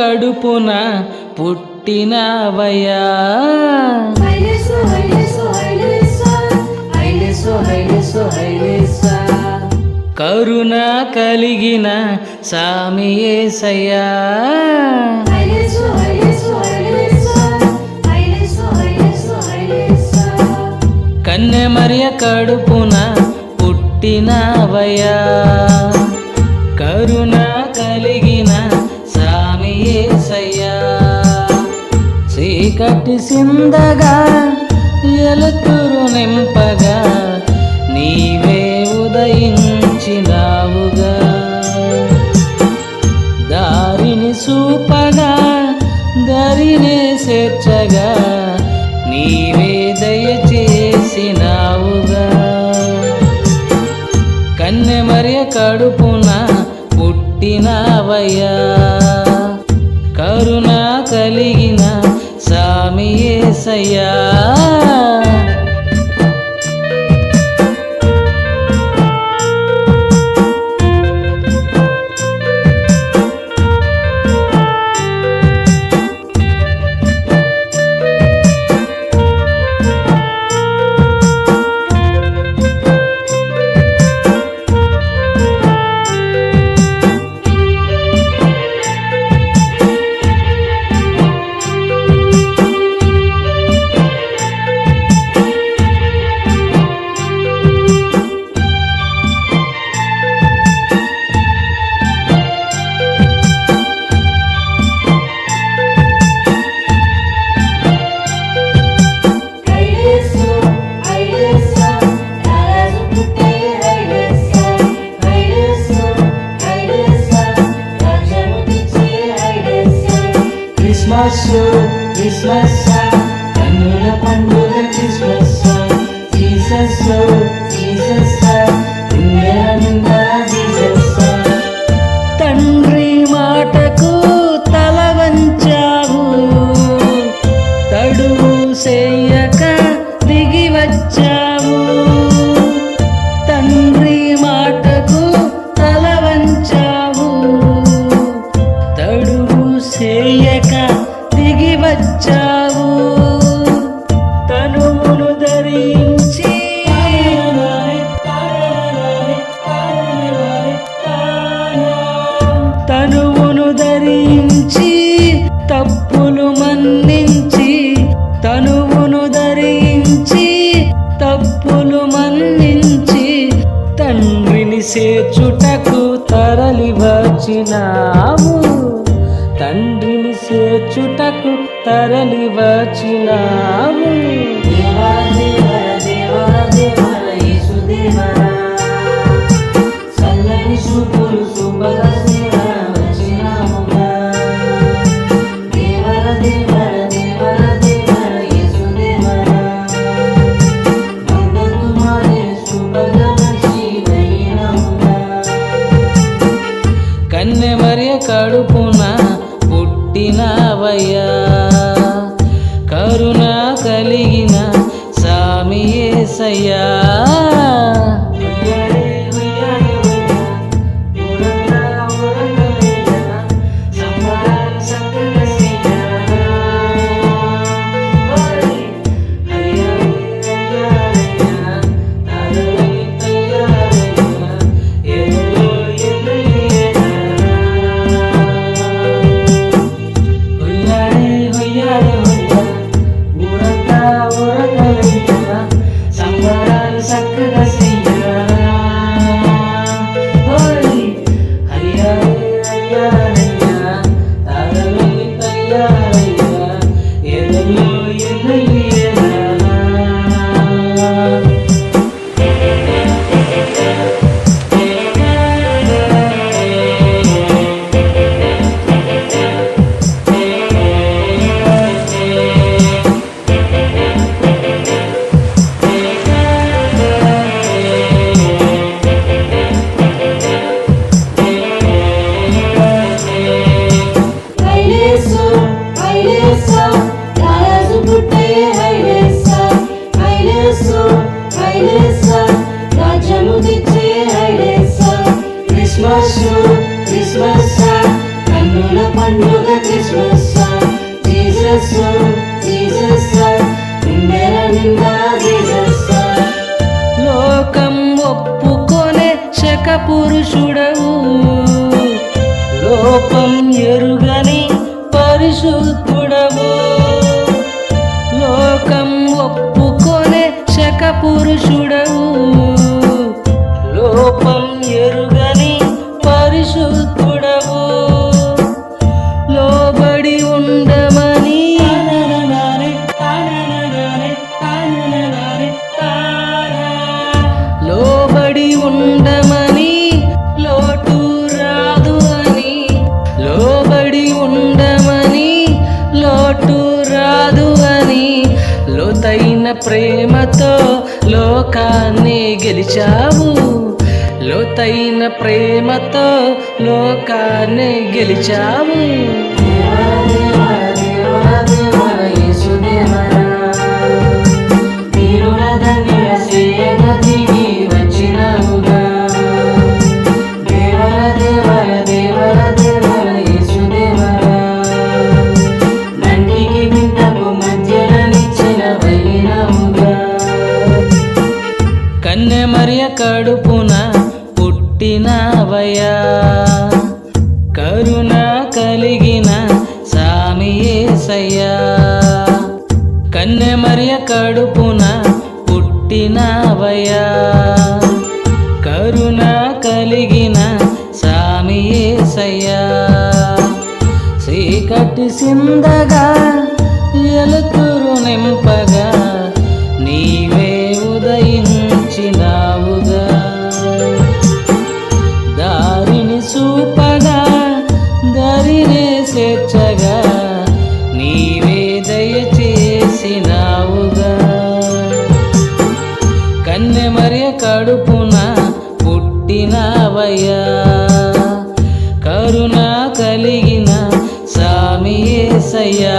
కడుపున హైలేసా కరుణ కలిగిన హైలేసో హైలేసో హైలేసా కన్నెమర్య కడుపున పుట్టినవయ్యా. చీకటి సిందగా ఎలుతురు నింపగా నీవే ఉదయించినావుగా. దారిని సూపగా దరినే చేర్చగా నీవే దయచేసినావుగా. కన్నెమర్య కడుపున పుట్టినవయ్యా. కరుణ కలిగి సామియేసయ్యా తప్పులు మన్నించి తనువును ధరించి తప్పులు మన్నించి తండ్రిని చేచుటకు తరలి వచ్చినావు. తండ్రిని చేచుటకు తరలి వచ్చినావు. కన్నెమర్య కడుపున పుట్టినవయ్యా. కరుణ కలిగిన సామి ఏసయ్యా. yeah. పండుగ క్రిస్మస్ జీసస్ జీసస్ నిండెల నిండా జీసస్ లోకం ఒప్పుకొనే శక పురుషుడవు. లోపం ఎరుగని పరిశుద్ధ ఉండమని లోబడి ఉండమని లోటు రాదు అని లోబడి ఉండమని లోటు రాదు అని లోతైన ప్రేమతో లోకాన్ని గెలిచావు లోతైన ప్రేమతో లోకాన్ని గెలిచావు కన్నె మరియ కడుపున పుట్టినవయా కరుణ కలిగిన సామియేసయ్యా చీకటి సిందగా ఎలుతురు నింపగా పుట్టినవయ్యా కరుణ కలిగిన సామి ఏసయ్యా.